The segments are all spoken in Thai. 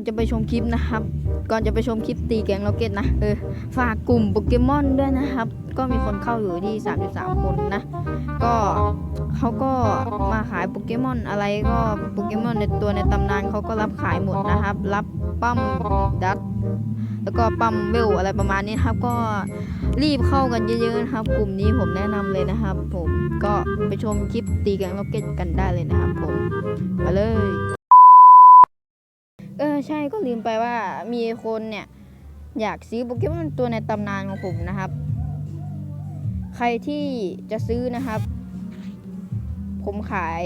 อนจะไปชมคลิปนะครับ ก่อนจะไปชมคลิปตีแกงล็อกเก็ตนะ เออ ฝากกลุ่มโปเกมอนด้วยนะครับ ก็มีคนเข้าอยู่ที่ 33 คนนะ ก็เขาก็มาขายโปเกมอนอะไรก็โปเกมอนในตัวในตำนานเขาก็รับขายหมดนะครับ รับปั้มดัตแล้วก็ปั๊มเวลอะไรประมาณนี้นะครับ ก็รีบเข้ากันเยอะๆนะครับ กลุ่มนี้ผมแนะนำเลยนะครับ ผมก็ไปชมคลิปตีแกงล็อกเก็ตกันได้เลยนะครับ ผมไปเลย เออใช่ก็ลืมไปว่ามีคนเนี่ย อยากซื้อโปเกมอนตัวในตำนานของผมนะครับ ใครที่จะซื้อนะครับ ผมขาย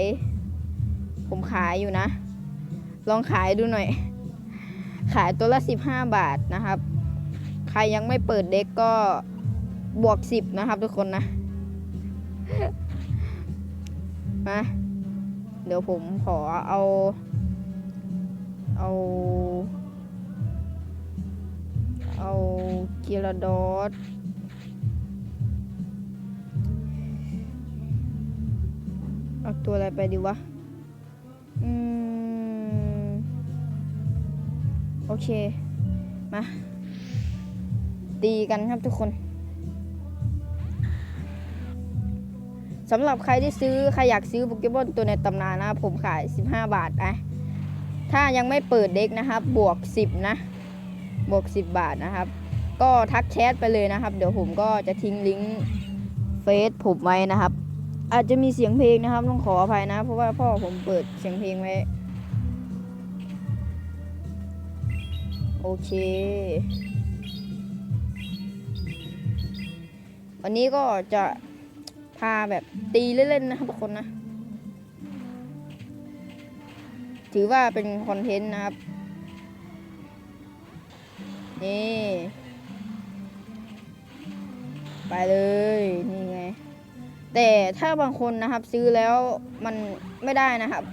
ผมขายอยู่นะ ลองขายดูหน่อย ขายตัวละ 15 บาทนะครับ ใครยังไม่เปิดเด็กก็บวก 10 นะครับทุกคนนะ มา เดี๋ยวผมขอเอา เอา เอากิราดอสเอาตัวอะไรไปดีวะ อืม โอเค มา ตีกันครับทุกคนสำหรับใครที่ซื้อ ใครอยากซื้อโปเกมอนตัวในตำนานนะ ผมขาย 15 บาทนะ ถ้ายังไม่เปิดเด็กนะครับ บวก 10 นะ บวก 10 บาทนะครับ ก็ทักแชทไปเลยนะครับ เดี๋ยวผมก็จะทิ้งลิงก์เฟซผมไว้นะครับ อาจจะมีเสียงเพลงนะครับต้องขออภัยนะ เพราะว่าพ่อผมเปิดเสียงเพลงไว้ โอเค วันนี้ก็จะพาแบบตีเล่นๆนะครับทุกคนนะ ถือว่าเป็นคอนเทนต์นะครับ นี่ ไปเลย นี่ไง แต่ถ้าบางคนนะครับซื้อแล้วมันไม่ได้นะครับ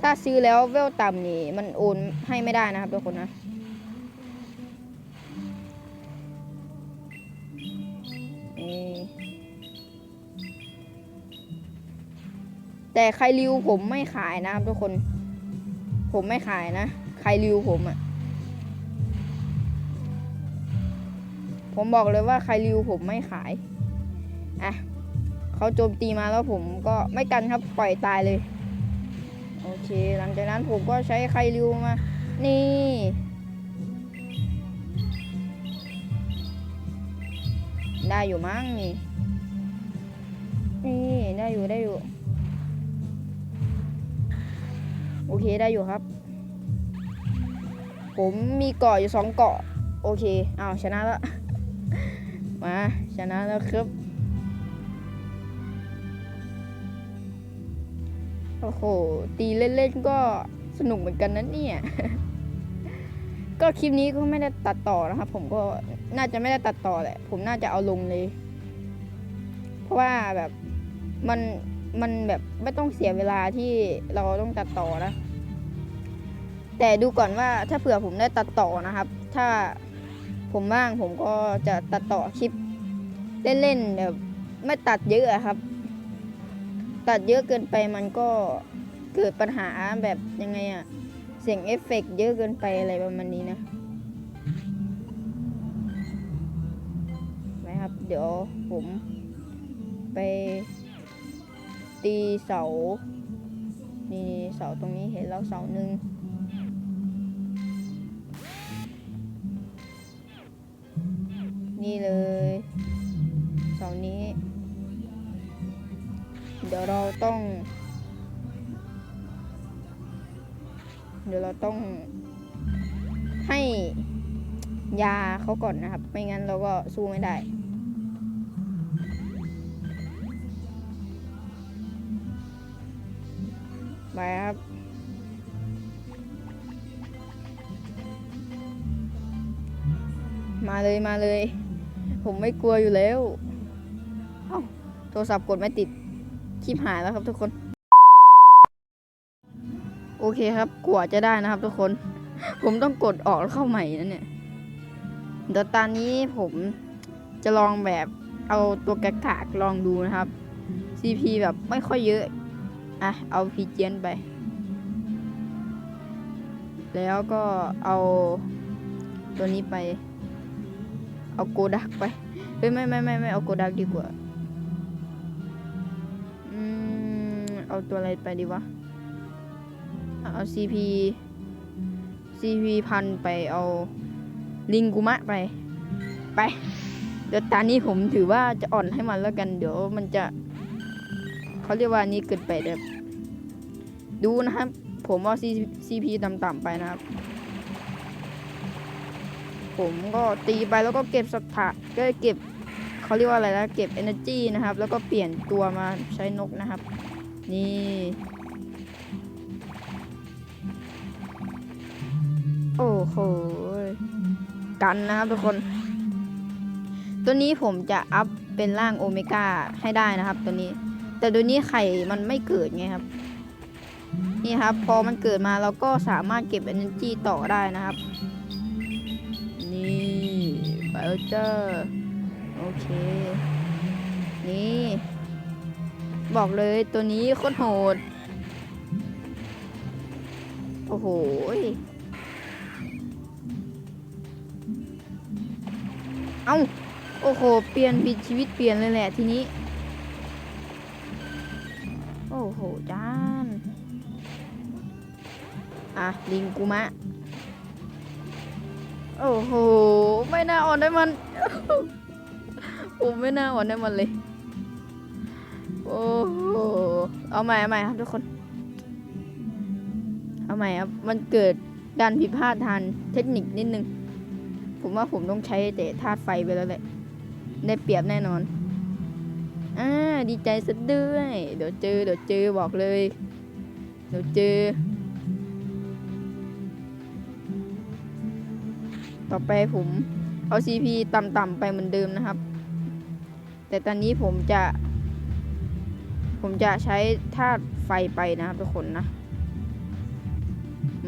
ถ้าซื้อแล้วเวลต่ำนี่ มันโอนให้ไม่ได้นะครับทุกคนนะนี่แต่ใครริวผมไม่ขายนะครับทุกคน ผมไม่ขายนะ ใครริวผมอะ่ะ ผมบอกเลยว่าใครริวผมไม่ขาย อะเขาโจมตีมาแล้วผมก็ไม่กันครับปล่อยตายเลย โอเค หลังจากนั้นผมก็ใช้ใครริวมา นี่ ได้อยู่มั้งนี่ นี่ได้อยู่ได้อยู่ โอเคได้อยู่ครับ ผมมีเกาะอยู่สองเกาะ โอเคอ้าวชนะแล้ว มาชนะแล้วครับโอ้โห ตีเล่นๆก็สนุกเหมือนกันนะเนี่ย ก็คลิปนี้ก็ไม่ได้ตัดต่อนะครับ ผมก็น่าจะไม่ได้ตัดต่อแหละ ผมน่าจะเอาลงเลย เพราะว่าแบบมัน มันแบบไม่ต้องเสียเวลาที่เราต้องตัดต่อนะ แต่ดูก่อนว่าถ้าเผื่อผมได้ตัดต่อนะครับ ถ้าผมว่างผมก็จะตัดต่อคลิป เล่นๆแบบไม่ตัดเยอะครับ ตัดเยอะเกินไปมันก็เกิดปัญหาแบบยังไงอะเสียงเอฟเฟกเยอะเกินไปอะไรประมาณนี้นะนะครับ เดี๋ยวผมไป ตีเสานี่เสาตรงนี้เห็นแล้วเสาหนึ่งนี่เลยเสานี้ เดี๋ยวเราต้อง เดี๋ยวเราต้องให้ยาเขาก่อนนะครับ ไม่งั้นเราก็สู้ไม่ได้ ไปครับ มาเลยมาเลย ผมไม่กลัวอยู่แล้วเอ้าโทรศัพท์กดไม่ติดคลิปหายแล้วครับทุกคน โอเคครับกว่าจะได้นะครับทุกคน ผมต้องกดออกแล้วเข้าใหม่นะเนี่ยเดี๋ยวตอนนี้ผมจะลองแบบเอาตัวกากากลองดูนะครับ CP แบบไม่ค่อยเยอะ อะ เอาพีเจียนไป แล้วก็เอาตัวนี้ไป เอาโกดักไป เฮ้ย ไม่ไม่ไม่ไม่เอาโกดักดีกว่า อืม เอาตัวอะไรไปดีวะ เอา CP CP พันไปเอาลิงกุมะไป ไป เดี๋ยวตานี้ผมถือว่าจะอ่อนให้มันแล้วกัน เดี๋ยวมันจะ เขาเรียกว่านี้เกินไปเด้อดูนะครับ ผมเอา CP ต่ำๆไปนะครับ ผมก็ตีไปแล้วก็เก็บสถาก็เก็บเขาเรียกว่าอะไรนะเก็บ energy นะครับ แล้วก็เปลี่ยนตัวมาใช้นกนะครับ นี่โอ้โห กันนะครับทุกคน ตัวนี้ผมจะอัพเป็นร่างโอเมก้าให้ได้นะครับตัวนี้ แต่ตัวนี้ไข่มันไม่เกิดไงครับ นี่ครับ พอมันเกิดมาเราก็สามารถเก็บ energy ต่อได้นะครับ นี่ไปแล้วเจ้าโอเค นี่ บอกเลยตัวนี้โคตรโหด โอ้โหเอ้า โอ้โห เปลี่ยนบิดชีวิตเปลี่ยนเลยแหละทีนี้ โอ้โหจานอะลิงกูมะ โอ้โห ไม่น่าอ่อนได้มันผมไม่น่าอ่อนได้มันเลย โอ้โห เอาใหม่เอาใหม่ครับทุกคน เอาใหม่ครับ มันเกิดการผิดพลาดทางเทคนิคนิดนึง ผมว่าผมต้องใช้แต่ธาตุไฟไปแล้วแหละ ได้เปรียบแน่นอน อ่าดีใจซะด้วย เดี๋ยวเจอเดี๋ยวเจอบอกเลย เดี๋ยวเจอ ต่อไปผมเอา CP ต่ำๆไปเหมือนเดิมนะครับ แต่ตอนนี้ผมจะ ผมจะใช้ธาตุไฟไปนะครับทุกคนนะ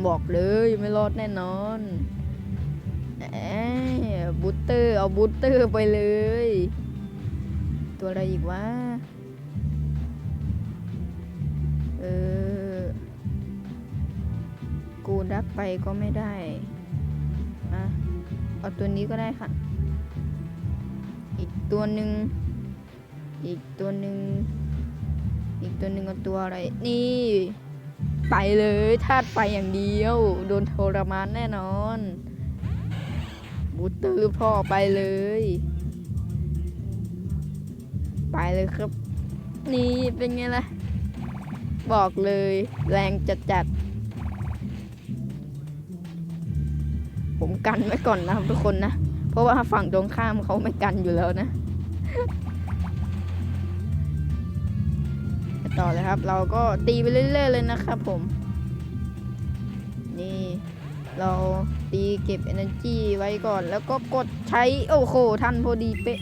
บอกเลยไม่รอดแน่นอนแหมบูตเตอร์เอาบูตเตอร์ไปเลย ตัวอะไรอีกวะ เออ กูดักไปก็ไม่ได้ อะ เอาตัวนี้ก็ได้ค่ะ อีกตัวหนึ่ง อีกตัวหนึ่ง อีกตัวหนึ่งเอาตัวอะไร นี่ ไปเลยธาตุไฟอย่างเดียว โดนทรมานแน่นอน บูตเตอร์พ่อไปเลย ไปเลยครับ นี่เป็นไงล่ะ บอกเลยแรงจัดจัดๆผมกันไว้ก่อนนะครับทุกคนนะ เพราะว่าฝั่งตรงข้ามเขาไม่กันอยู่แล้วนะต่อเลยครับ เราก็ตีไปเรื่อยๆเลยนะครับผม นี่ เราตีเก็บ energy ไว้ก่อน แล้วก็กดใช้ โอ้โห ทันพอดีเป๊ะ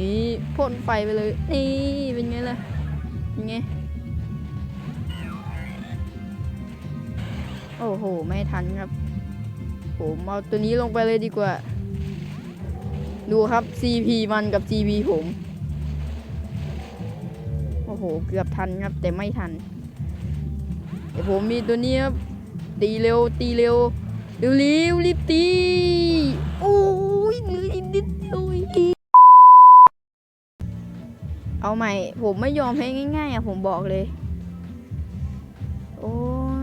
นี่พ่นไฟไปเลย นี่เป็นไงล่ะเป็นไง โอ้โห ไม่ทันครับ ผมเอาตัวนี้ลงไปเลยดีกว่า ดูครับ CP มันกับ CP ผม โอ้โห เกือบทันครับ แต่ไม่ทัน เดี๋ยวผมมีตัวนี้ครับ ตีเร็ว ตีเร็ว เร็วเร็วรีบตี โอ้ เอาใหม่ ผมไม่ยอมแพ้ง่าย ๆอะผมบอกเลย โอ้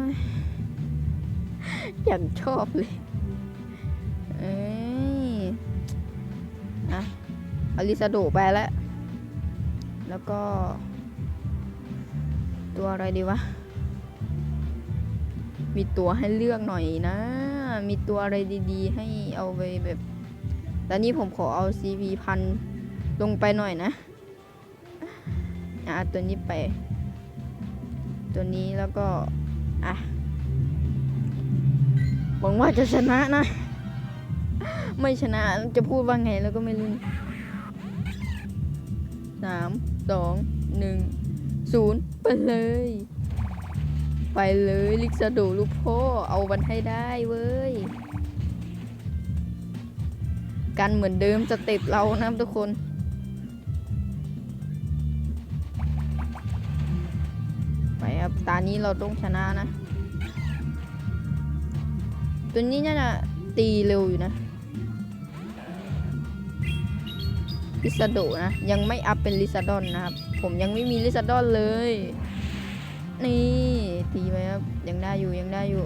ยอย่างชอบเลย เอ้ยอะอลิซาโดไปแล้ว แล้วก็ ตัวอะไรดีวะ มีตัวให้เลือกหน่อยนะ มีตัวอะไรดีๆ ให้เอาไปแบบแต่นี้ผมขอเอา CP พันลงไปหน่อยนะ อะตัวนี้ไป ตัวนี้แล้วก็ อะหวังว่าจะชนะนะ ไม่ชนะจะพูดว่าไงแล้วก็ไม่รู้สามสองหนึ่งศูนย์ไปเลย ไปเลยลิกซาโดลูกพ่อเอามันให้ได้เว้ยกันเหมือนเดิมสเต็ปเรานะทุกคน ไปครับ ตานี้เราต้องชนะนะ ตัวนี้น่าจะตีเร็วอยู่นะลิซาโดนะ ยังไม่อัพเป็นลิซาดอนนะครับ ผมยังไม่มีลิซาดอนเลย นี่ ตีไปครับ ยังได้อยู่ยังได้อยู่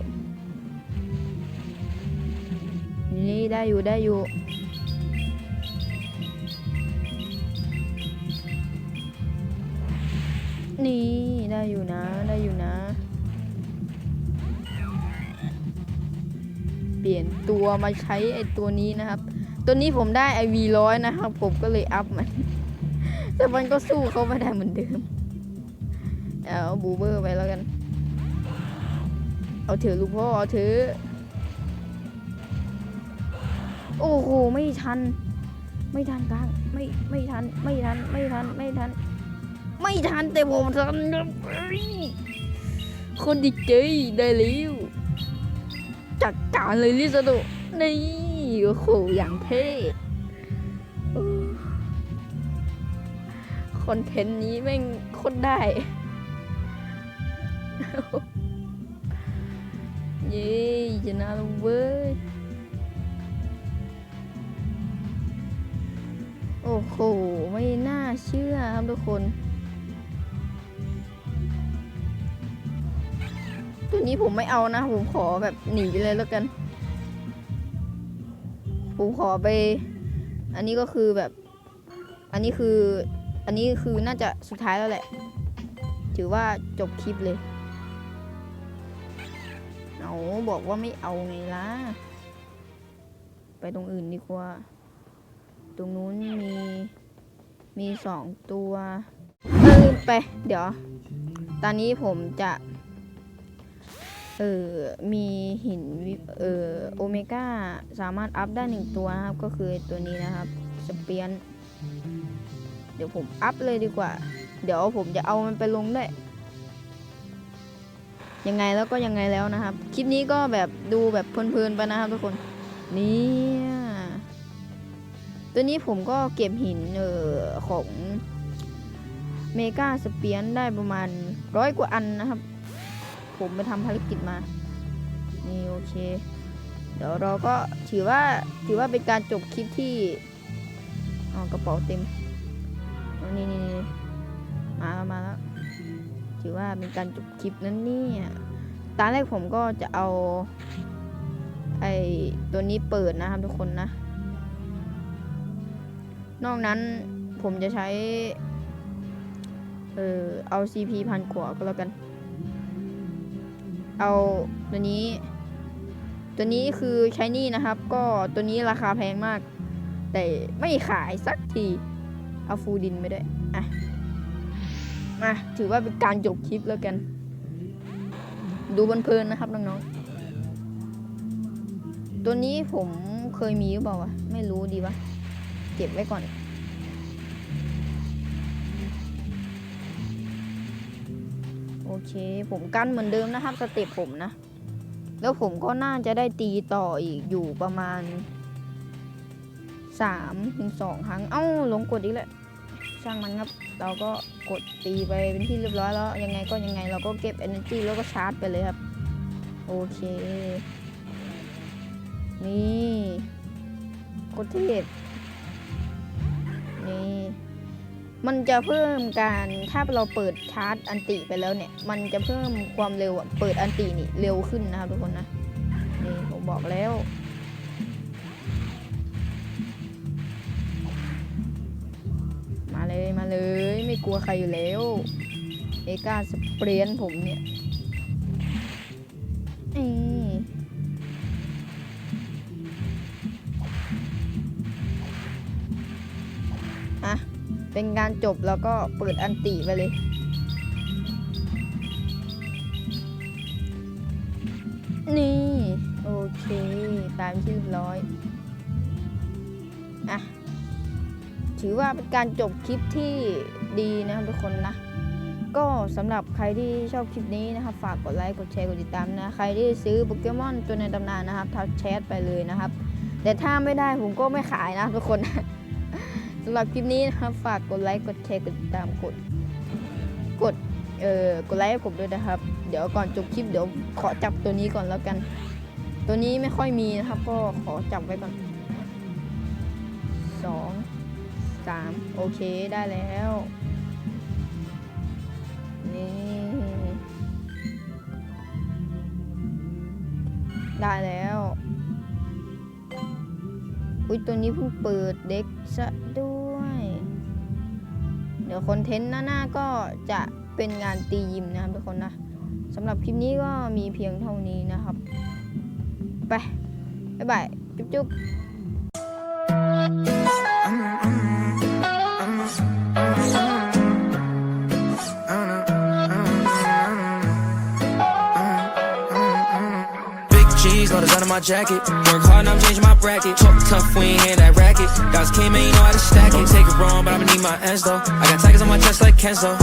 นี่ได้อยู่ได้อยู่นี่ ได้อยู่นะ ได้อยู่นะ เปลี่ยนตัวมาใช้ไอตัวนี้นะครับ ตัวนี้ผมได้ไอวีร้อยนะครับ ผมก็เลยอัพมัน แต่มันก็สู้เขาไม่ได้เหมือนเดิม เอาบูเบอร์ไปแล้วกัน เอาเถอะลูกพ่อ เอาเถอะ โอ้โห ไม่ทัน ไม่ทันกลาง ไม่ ไม่ทัน ไม่ทัน ไม่ทัน ไม่ทัน ไม่ทันแต่ผมทันครับคนดีเจได้แล้วจัดการเลยลิซาโดนี่โอ้โหอย่างเท่คอนเทนต์นี้แม่งโคนได้ เย้ชนะแล้วเว้ย โอ้โห ไม่น่าเชื่อครับทุกคน ตัวนี้ผมไม่เอานะ ผมขอแบบหนีไปเลยแล้วกัน ผมขอไป อันนี้ก็คือแบบ อันนี้คือ อันนี้คือน่าจะสุดท้ายแล้วแหละ ถือว่าจบคลิปเลย เอาบอกว่าไม่เอาไงล่ะ ไปตรงอื่นดีกว่า ตรงนู้นมี มีสองตัวเออไป เดี๋ยว ตอนนี้ผมจะ เออมีหินเออโอเมก้าสามารถอัพได้หนึ่งตัวนะครับ ก็คือตัวนี้นะครับสเปียน เดี๋ยวผมอัพเลยดีกว่า เดี๋ยวผมจะเอามันไปลงด้วยยังไงแล้วก็ยังไงแล้วนะครับ คลิปนี้ก็แบบดูแบบเพลินๆไปนะครับทุกคน นี่ตัวนี้ผมก็เก็บหินเออของเมกาสเปียนได้ประมาณร้อยกว่าอันนะครับ ผมไปทำภารกิจมา นี่โอเค เดี๋ยวเราก็ถือว่าถือว่าเป็นการจบคลิปที่อ๋อกระเป๋าเต็มนี่นี่มาแล้วมาแล้วถือว่าเป็นการจบคลิปนั้นเนี่ยตอนแรกผมก็จะเอาไอตัวนี้เปิดนะครับทุกคนนะ นอกนั้นผมจะใช้ เออเอา CP พันกว่าก็แล้วกัน เอาตัวนี้ ตัวนี้คือใช้นี่นะครับ ก็ตัวนี้ราคาแพงมาก แต่ไม่ขายสักทีเอาฟูดินไปด้วยอะมาถือว่าเป็นการจบคลิปแล้วกัน ดูเพลินๆนะครับน้องๆตัวนี้ผมเคยมีหรือเปล่าวะไม่รู้ดีวะเก็บไว้ก่อน อเค ผมกั้นเหมือนเดิมนะครับสเต็ปผมนะ แล้วผมก็น่าจะได้ตีต่ออีกอยู่ประมาณสามถึงสองครั้ง เอ้าหลงกดอีกแล้วช่างมันครับ เราก็กดตีไปเป็นที่เรียบร้อยแล้ว ยังไงก็ยังไงเราก็เก็บ energy แล้วก็ชาร์จไปเลยครับ โอเค นี่โคตรเทพนี่ มันจะเพิ่มการถ้าเราเปิดชาร์จอันติไปแล้วเนี่ย มันจะเพิ่มความเร็วเปิดอันตินี่เร็วขึ้นนะครับทุกคนนะนี่ผมบอกแล้วมาเลยมาเลยไม่กลัวใครอยู่แล้วเอกาสเปรียนผมเนี่ยอะ เป็นการจบแล้วก็เปิดอันติไปเลย นี่ โอเค ตามที่เรียบร้อย อะ ถือว่าเป็นการจบคลิปที่ดีนะครับทุกคนนะ ก็สำหรับใครที่ชอบคลิปนี้นะครับ ฝากกดไลค์ กดแชร์ กดติดตามนะ ใครที่ซื้อโปเกมอนตัวในตำนานนะครับทักแชทไปเลยนะครับ แต่ถ้าไม่ได้ผมก็ไม่ขายนะทุกคนำหรับคลิปนี้นะครับ ฝากกดไลค์กดแชร์กดติดตามกด กดเออกดไลค์ให้ผมด้วยนะครับ เดี๋ยวก่อนจบคลิปเดี๋ยวขอจับตัวนี้ก่อนแล้วกัน ตัวนี้ไม่ค่อยมีนะครับ ก็ขอจับไว้ก่อนสองสามโอเคได้แล้วนี่ได้แล้วอุ้ยตัวนี้เพิ่งเปิดเด็กซะด้วย ดี๋ยวคอนเทนต์หน้าๆก็จะเป็นงานตียิมนะครับทุกคนนะสำหรับคลิปนี้ก็มีเพียงเท่านี้นะครับ ไป บ๊ายบาย จุ๊บจุ๊บ The of my jacket. Work hard, now I'm changing my bracket. Talk tough, we ain't hear that racket. Guys came in, you know how to stack it. Take it wrong, but I'ma need my ends though. I got tigers on my chest like Kenzo.